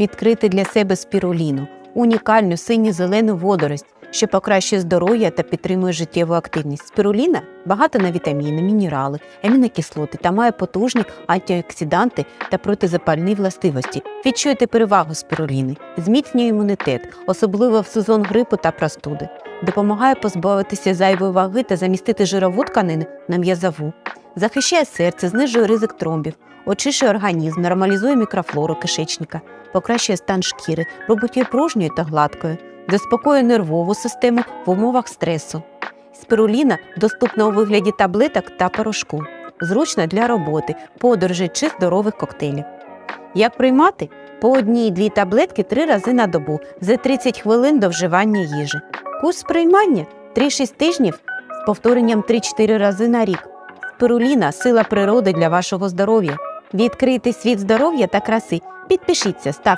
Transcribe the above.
відкрити для себе спіруліну, унікальну синьо-зелену водорость, що покращує здоров'я та підтримує життєву активність. Спіруліна багата на вітаміни, мінерали, амінокислоти та має потужні антиоксиданти та протизапальні властивості. Відчуєте перевагу спіруліни, зміцнює імунітет, особливо в сезон грипу та простуди. Допомагає позбавитися зайвої ваги та замістити жирову тканину на м'язову. Захищає серце, знижує ризик тромбів, очищує організм, нормалізує мікрофлору кишечника, покращує стан шкіри, робить її пружньою та гладкою, заспокоює нервову систему в умовах стресу. Спируліна доступна у вигляді таблеток та порошку, зручна для роботи, подорожей чи здорових коктейлів. Як приймати? По одній-дві таблетки три рази на добу за 30 хвилин до вживання їжі. Курс приймання 3-6 тижнів з повторенням 3-4 рази на рік. Спируліна сила природи для вашого здоров'я. Відкрити світ здоров'я та краси. Підпишіться, ставте